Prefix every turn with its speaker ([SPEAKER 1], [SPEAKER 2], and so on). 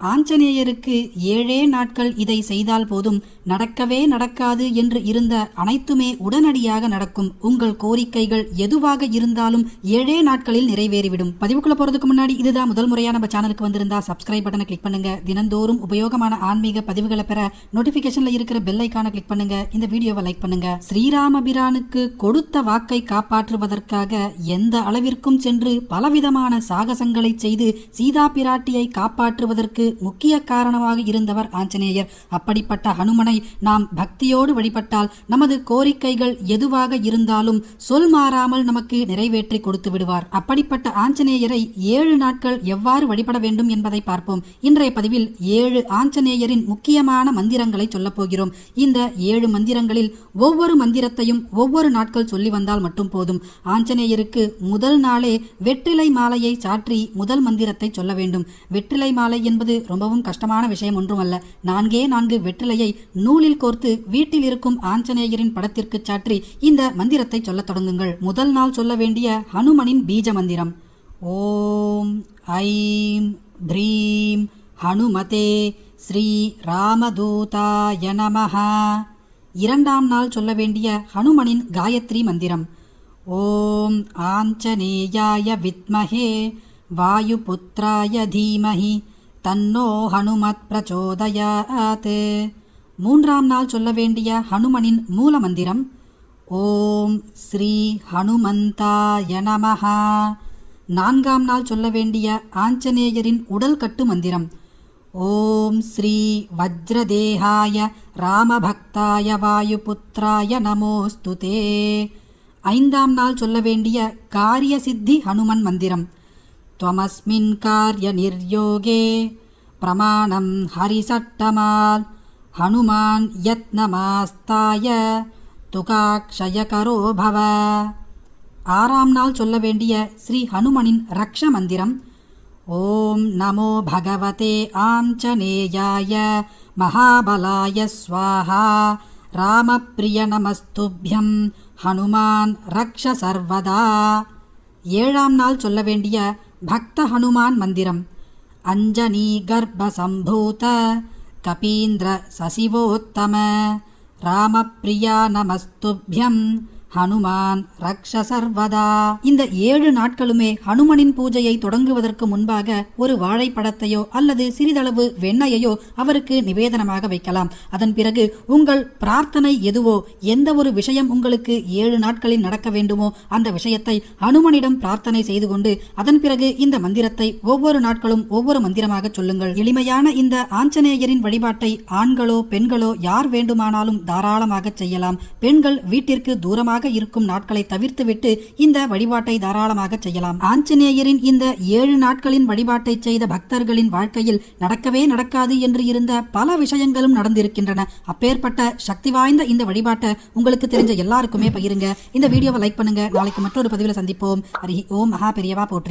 [SPEAKER 1] ஆஞ்சநேயருக்கு ஏழே நாட்கள் இதை செய்தால் போதும் நடக்கவே நடக்காது என்று இருந்த அனைத்துமே உடனடியாக நடக்கும். உங்கள் கோரிக்கைகள் எதுவாக இருந்தாலும் ஏழே நாட்களில் நிறைவேறிவிடும். பதிவுக்குள்ள போறதுக்கு முன்னாடி இதுதான் முதல் முறையா நம்ம சேனலுக்கு வந்திருந்தா சப்ஸ்கிரைப் பட்டனை கிளிக் பண்ணுங்க. தினந்தோறும் உபயோகமான ஆன்மீக பதிவுகளை பெற நோட்டிபிகேஷன்ல இருக்கிற பெல் ஐக்கான கிளிக் பண்ணுங்க. இந்த வீடியோவை லைக் பண்ணுங்க. ஸ்ரீராமபிரானுக்கு கொடுத்த வாக்கை காப்பாற்றுவதற்காக எந்த அளவிற்கும் சென்று பலவிதமான சாகசங்களை செய்து சீதா பிராட்டியை காப்பாற்றுவதற்கு முக்கிய காரணமாக இருந்தவர் ஆஞ்சநேயர். அப்படிப்பட்ட ஹனுமனை நாம் பக்தியோடு வழிபட்டால் நமது கோரிக்கைகள் எதுவாக இருந்தாலும் சொல் மாறாமல் நமக்கு நிறைவேற்றி கொடுத்து விடுவார். அப்படிப்பட்ட ஆஞ்சநேயரை ஏழு நாட்கள் எவ்வாறு வழிபட வேண்டும் என்பதை பார்ப்போம். இன்றைய பதிவில் ஏழு ஆஞ்சநேயரின் முக்கியமான மந்திரங்களை சொல்லப் போகிறோம். இந்த ஏழு மந்திரங்களில் ஒவ்வொரு மந்திரத்தையும் ஒவ்வொரு நாட்கள் சொல்லி வந்தால் மட்டும் போதும். ஆஞ்சநேயருக்கு முதல் நாளே வெற்றிலை மாலையை சாற்றி முதல் மந்திரத்தை சொல்ல வேண்டும். வெற்றிலை மாலை என்பது ரொம்பவும் கஷ்டமான விஷயம் ஒன்றுமல்ல. நான்கே நான்கு வெற்றிலையை நூலில் கோர்த்து வீட்டில் இருக்கும் ஆஞ்சநேயரின் படத்திற்கு சாற்றி இந்த மந்திரத்தை சொல்லத் தொடங்குங்கள். முதல் நாள் சொல்ல வேண்டிய ஹனுமனின் பீஜ மந்திரம். ஓம் ஐம் ப்ரீம் ஹனுமதே ஸ்ரீ ராமதூதாய நமஹ. இரண்டாம் நாள் சொல்ல வேண்டிய ஹனுமனின் காயத்ரி மந்திரம். ஓம் ஆஞ்சநேயாய வித்மஹே வாயுபுத்திராய தீமஹி. தன்னோ ஹனுமத் பிரச்சோதயாத். மூன்றாம் நாள் சொல்ல வேண்டிய ஹனுமனின் மூல மந்திரம் ஓம் ஸ்ரீ ஹனுமந்தாய நமஹா. நான்காம் நாள் சொல்ல வேண்டிய ஆஞ்சநேயரின் உடல் கட்டு மந்திரம் ஓம் ஸ்ரீ வஜ்ரதேகாய ராமபக்தாய வாயுபுத்ராய நமோஸ்துதே. ஐந்தாம் நாள் சொல்ல வேண்டிய காரிய சித்தி ஹனுமன் மந்திரம் त्वमस्मिन् कार्यनिर्योगे प्रमाणं हरिसट्टमाल् हनुमान् यत्नमास्ताय துகாக்ஷயகரோ பவ ஆறாம் நாள் சொல்ல வேண்டிய ஸ்ரீ ஹனுமனின் ரக்ஷ மந்திரம் ஓம் நமோ பகவதே ஆஞ்சநேயாய மகாபலாய ஸ்வாஹா ராமப்பிரிய நமஸ்துபியம் ஹனுமான் ரக்ஷ சர்வதா ஏழாம் நாள் சொல்ல வேண்டிய பக்த ஹனுமான் மந்திரம் அஞ்சனி கர்ப்பசம்பூத கபீந்திர சசிவோத்தம ராமப்பிரியா நமஸ்துபியம் ஹனுமான் ரக்ஷ சர்வதா. இந்த ஏழு நாட்களுமே ஹனுமனின் பூஜையை தொடங்குவதற்கு முன்பாக ஒரு வாழைப்படத்தையோ அல்லது சிறிதளவு வெண்ணையோ அவருக்கு நிவேதனமாக வைக்கலாம். அதன் பிறகு உங்கள் பிரார்த்தனை எதுவோ எந்த ஒரு விஷயம் உங்களுக்கு ஏழு நாட்களில் நடக்க வேண்டுமோ அந்த விஷயத்தை ஹனுமனிடம் பிரார்த்தனை செய்து கொண்டு அதன் பிறகு இந்த மந்திரத்தை ஒவ்வொரு நாட்களும் ஒவ்வொரு மந்திரமாக சொல்லுங்கள். எளிமையான இந்த ஆஞ்சநேயரின் வழிபாட்டை ஆண்களோ பெண்களோ யார் வேண்டுமானாலும் தாராளமாக செய்யலாம். பெண்கள் வீட்டிற்கு தூரமாக இருக்கும் நாட்களை தவிர்த்துவிட்டு இந்த வழிபாட்டை தாராளமாக செய்யலாம். ஆஞ்சநேயரின் இந்த ஏழு நாட்களின் வழிபாட்டை செய்த பக்தர்களின் வாழ்க்கையில் நடக்கவே நடக்காது என்று இருந்த பல விஷயங்களும் நடந்திருக்கின்றன. அப்பேற்பட்ட சக்தி வாய்ந்த இந்த வழிபாட்டை உங்களுக்கு தெரிஞ்ச எல்லாருக்குமே பகிருங்க. இந்த வீடியோவை லைக் பண்ணுங்க. நாளைக்கு மற்றொரு பதிவில் சந்திப்போம். ஹரி ஓம் மகா பெரியவா போற்றி.